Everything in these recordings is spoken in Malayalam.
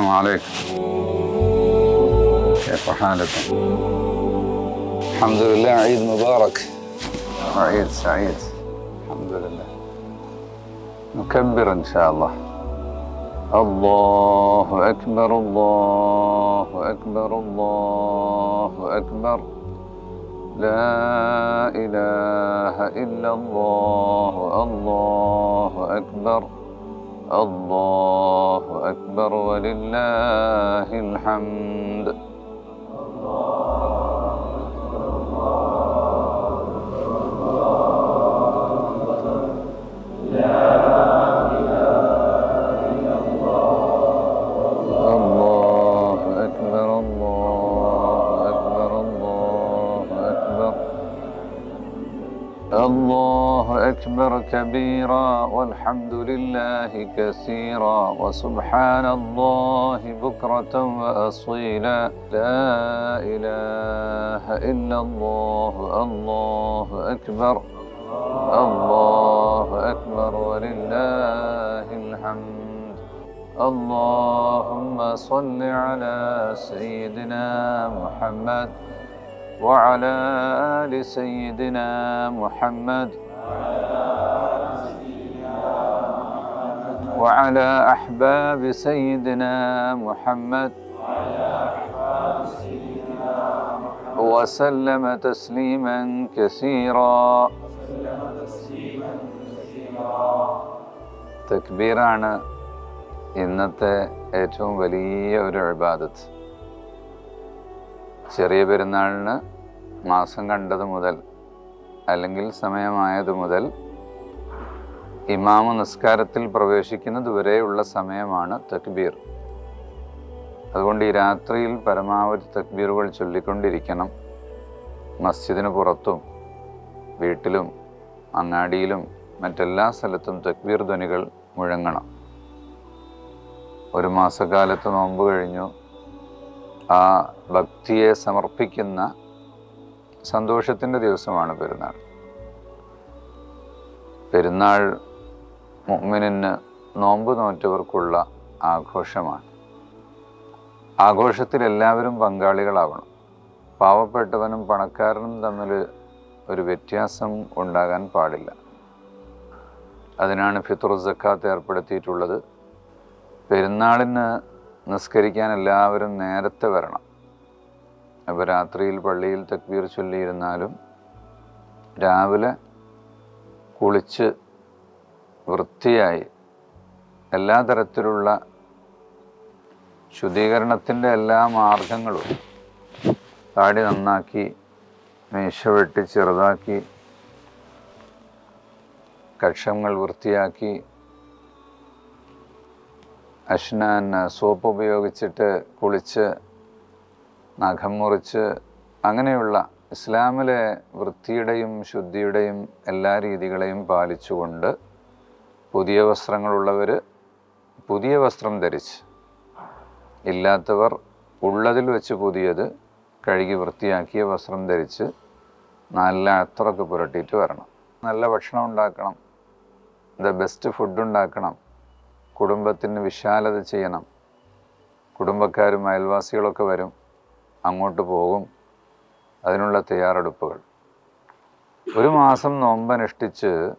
السلام عليكم. كيف حالكم؟ الحمد لله عيد مبارك. وعيد سعيد. الحمد لله نكبر إن شاء الله. الله أكبر الله أكبر الله أكبر. لا إله إلا الله الله أكبر. الله أكبر ولله الحمد. الله الله أكبر كبيرا والحمد لله كثيرا وسبحان الله بكرة وأصيلا. لا إله إلا الله الله أكبر الله أكبر ولله الحمد. اللهم صل على سيدنا محمد وعلى آل سيدنا محمد وعلى أحباب سيدنا محمد وسلم تسليما كثيرا തക്ബീറാണ് ഇന്നത്തെ ഏറ്റവും വലിയ ഒരു ഇബാദത്ത് ചെറിയ പെരുന്നാളിന് മാസം കണ്ടത് മുതൽ അല്ലെങ്കിൽ സമയമായത് മുതൽ ഇമാമ നിസ്കാരത്തിൽ പ്രവേശിക്കുന്നത് വരെയുള്ള സമയമാണ് തക്ബീർ. അതുകൊണ്ട് ഈ രാത്രിയിൽ പരമാവധി തക്ബീറുകൾ ചൊല്ലിക്കൊണ്ടിരിക്കണം. മസ്ജിദിന് പുറത്തും വീട്ടിലും അങ്ങാടിയിലും മറ്റെല്ലാ സ്ഥലത്തും തക്ബീർ ധ്വനികൾ മുഴങ്ങണം. ഒരു മാസക്കാലത്ത് നോമ്പ് കഴിഞ്ഞു. ആ ഭക്തിയെ സമർപ്പിക്കുന്ന സന്തോഷത്തിന്റെ ദിവസമാണ് പെരുന്നാൾ. പെരുന്നാൾ മുഅ്മിനിന് നോമ്പ് നോറ്റവർക്കുള്ള ആഘോഷമാണ്. ആഘോഷത്തിൽ എല്ലാവരും പങ്കാളികളാവണം. പാവപ്പെട്ടവനും പണക്കാരനും തമ്മിൽ ഒരു വ്യത്യാസം ഉണ്ടാകാൻ പാടില്ല. അതിനാണ് ഫിത്തുർ സക്കാത്ത് ഏർപ്പെടുത്തിയിട്ടുള്ളത്. പെരുന്നാളിന് നിസ്കരിക്കാൻ എല്ലാവരും നേരത്തെ വരണം. അപ്പോൾ രാത്രിയിൽ പള്ളിയിൽ തക്ബീർ ചൊല്ലിയിരുന്നാലും രാവിലെ കുളിച്ച് വൃത്തിയായി എല്ലാ തരത്തിലുള്ള ശുദ്ധീകരണത്തിന്റെ എല്ലാ മാർഗങ്ങളും താടി നന്നാക്കി മീശ വെട്ടി ചെറുതാക്കി കക്ഷങ്ങൾ വൃത്തിയാക്കി അഷ്നാൻ സോപ്പ് ഉപയോഗിച്ചിട്ട് കുളിച്ച് നഖം മുറിച്ച് അങ്ങനെയുള്ള ഇസ്ലാമിലെ വൃത്തിയുടെയും ശുദ്ധിയുടെയും എല്ലാ രീതികളെയും പാലിച്ചുകൊണ്ട് പുതിയ വസ്ത്രങ്ങളുള്ളവർ പുതിയ വസ്ത്രം ധരിച്ച്. ഇല്ലാത്തവർ ഉള്ളതിൽ വെച്ച് പുതിയത് കഴുകി വൃത്തിയാക്കിയ വസ്ത്രം ധരിച്ച് നല്ല അത്രയ്ക്ക് പുരട്ടിയിട്ട് വരണം. നല്ല ഭക്ഷണം ഉണ്ടാക്കണം. ദ ബെസ്റ്റ് ഫുഡ് ഉണ്ടാക്കണം. കുടുംബത്തിന് വിശാലത ചെയ്യണം. കുടുംബക്കാരും അയൽവാസികളൊക്കെ വരും. അങ്ങോട്ട് പോകും. അതിനുള്ള തയ്യാറെടുപ്പുകൾ. ഒരു മാസം നോമ്പനുഷ്ഠിച്ച്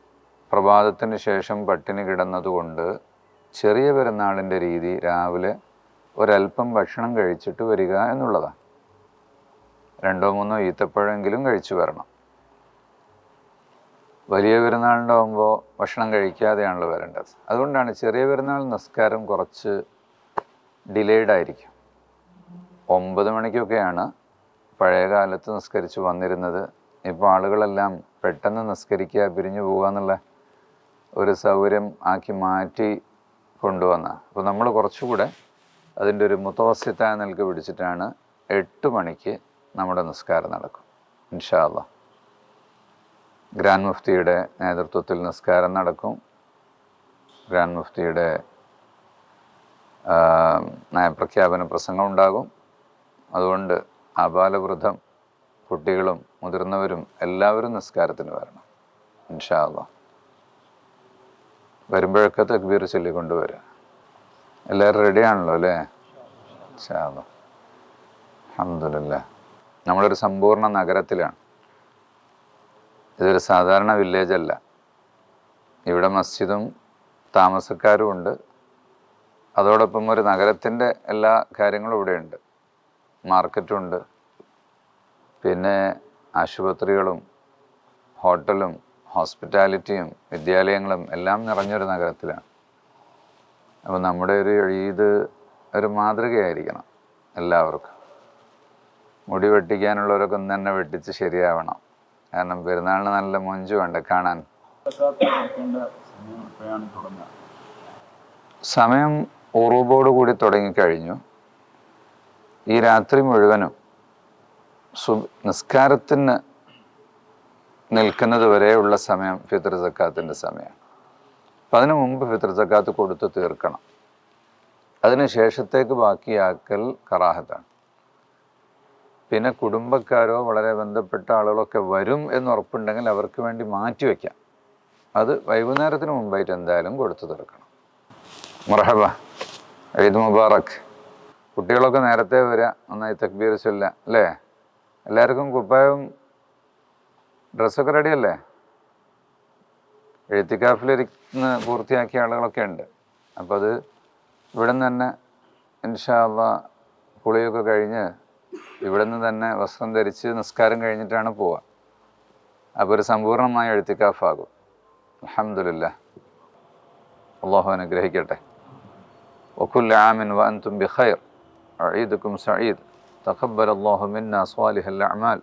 പ്രഭാതത്തിന് ശേഷം പട്ടിണി കിടന്നതുകൊണ്ട് ചെറിയ പെരുന്നാളിന്റെ രീതി രാവിലെ ഒരല്പം ഭക്ഷണം കഴിച്ചിട്ട് വരിക എന്നുള്ളതാണ്. രണ്ടോ മൂന്നോ ഈത്തപ്പഴമെങ്കിലും കഴിച്ചു വരണം. വലിയ പെരുന്നാളുണ്ടാകുമ്പോൾ ഭക്ഷണം കഴിക്കാതെയാണല്ലോ വരേണ്ടത്. അതുകൊണ്ടാണ് ചെറിയ പെരുന്നാൾ നിസ്കാരം കുറച്ച് ഡിലേഡ് ആയിരിക്കും. ഒമ്പത് മണിക്കൊക്കെയാണ് പഴയ കാലത്ത് നിസ്കരിച്ച് വന്നിരുന്നത്. ഇപ്പോൾ ആളുകളെല്ലാം പെട്ടെന്ന് നിസ്കരിക്കുക പിരിഞ്ഞു പോകുക എന്നുള്ള ഒരു സൗകര്യം ആക്കി മാറ്റി കൊണ്ടുവന്ന. അപ്പോൾ നമ്മൾ കുറച്ചുകൂടെ അതിന്റെ ഒരു മുത്തവസ്യത്തായ നിലയ്ക്ക് പിടിച്ചിട്ടാണ് എട്ട് മണിക്ക് നമ്മുടെ നിസ്കാരം നടക്കും. ഇൻഷാ അള്ളാ. ഗ്രാൻഡ് മുഫ്തിയുടെ നേതൃത്വത്തിൽ നിസ്കാരം നടക്കും. ഗ്രാൻഡ് മുഫ്തിയുടെ നയപ്രഖ്യാപന പ്രസംഗം ഉണ്ടാകും. അതുകൊണ്ട് അപാലവൃദ്ധം കുട്ടികളും മുതിർന്നവരും എല്ലാവരും നിസ്കാരത്തിന് വരണം. ഇൻഷാല്ല വരുമ്പോഴൊക്കെ തക്ബീർ ചൊല്ലിക്കൊണ്ട് വരിക എല്ലാവരും റെഡിയാണല്ലോ അല്ലേ? ഇൻഷാല്ല അഹമ്മദില്ല നമ്മളൊരു സമ്പൂർണ നഗരത്തിലാണ്. ഇതൊരു സാധാരണ വില്ലേജ് അല്ല. ഇവിടെ മസ്ജിദും താമസക്കാരും ഉണ്ട്. അതോടൊപ്പം ഒരു നഗരത്തിന്റെ എല്ലാ കാര്യങ്ങളും ഇവിടെയുണ്ട് മാർക്കറ്റുണ്ട് പിന്നെ ആശുപത്രികളും ഹോട്ടലും ഹോസ്പിറ്റാലിറ്റിയും വിദ്യാലയങ്ങളും എല്ലാം നിറഞ്ഞൊരു നഗരത്തിലാണ്. അപ്പോൾ നമ്മുടെ ഒരു ഈദ് ഒരു മാതൃകയായിരിക്കണം എല്ലാവർക്കും. മുടി വെട്ടിക്കാനുള്ളവരൊക്കെ ഒന്ന് തന്നെ വെട്ടിച്ച് ശരിയാവണം. കാരണം പെരുന്നാളിന് നല്ല മൊഞ്ചു ഉണ്ട് കാണാൻ. സമയം ഉറുബോട് കൂടി തുടങ്ങിക്കഴിഞ്ഞു. ഈ രാത്രി മുഴുവനും സു നിസ്കാരത്തിന് നിൽക്കുന്നത് വരെയുള്ള സമയം ഫിത്ർ സക്കാത്തിന്റെ സമയമാണ് അപ്പം അതിനു മുമ്പ് ഫിത്ർ സക്കാത്ത് കൊടുത്ത് തീർക്കണം. അതിന് ശേഷത്തേക്ക് ബാക്കിയാക്കൽ കറാഹത്താണ്. പിന്നെ കുടുംബക്കാരോ വളരെ ബന്ധപ്പെട്ട ആളുകളൊക്കെ വരും എന്ന് ഉറപ്പുണ്ടെങ്കിൽ അവർക്ക് വേണ്ടി മാറ്റി വയ്ക്കാം അത് വൈകുന്നേരത്തിന് മുമ്പായിട്ട് എന്തായാലും കൊടുത്തു തീർക്കണം. മുറഹബ ഈദ് മുബാറക്. കുട്ടികളൊക്കെ നേരത്തെ വരിക നന്നായി തക്ബീർ ചൊല്ല. അല്ലേ? എല്ലാവർക്കും കുപ്പായവും ഡ്രസ്സൊക്കെ റെഡിയല്ലേ? എഴുത്തിക്കാഫിലിരിക്കുന്ന പൂർത്തിയാക്കിയ ആളുകളൊക്കെ ഉണ്ട്. അപ്പോൾ അത് ഇവിടെ നിന്ന് തന്നെ ഇൻഷാല്ല കുളിയൊക്കെ കഴിഞ്ഞ് ഇവിടെ നിന്ന് തന്നെ വസ്ത്രം ധരിച്ച് നിസ്കാരം കഴിഞ്ഞിട്ടാണ് പോവുക അപ്പോൾ ഒരു സമ്പൂർണ്ണമായ എഴുത്തിക്കാഫാകും അലഹമില്ല അള്ളാഹു അനുഗ്രഹിക്കട്ടെ وكل عام وأنتم بخير أعيدكم سعيد تقبل الله منا صالح الأعمال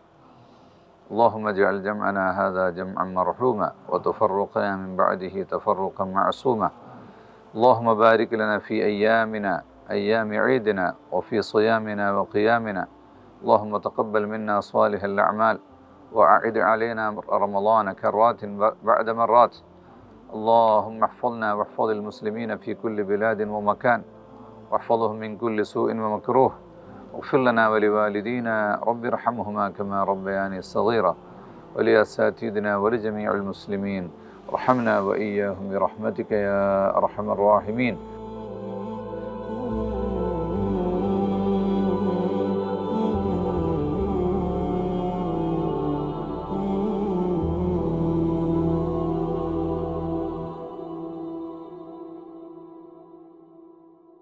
اللهم اجعل جمعنا هذا جمعا مرحوما وتفرقنا من بعده تفرقا معصوما اللهم بارك لنا في أيامنا أيام عيدنا وفي صيامنا وقيامنا اللهم تقبل منا صالح الأعمال وأعد علينا رمضان كرات بعد مرات. اللهم احفظنا واحفظ المسلمين في كل بلاد ومكان. واحفظهم من كل سوء ومكروه. اغفر لنا ولوالدينا. رب ارحمهما كما ربياني صغيرا. ولأساتذتنا ولجميع المسلمين. ارحمنا وإياهم برحمتك يا أرحم الراحمين.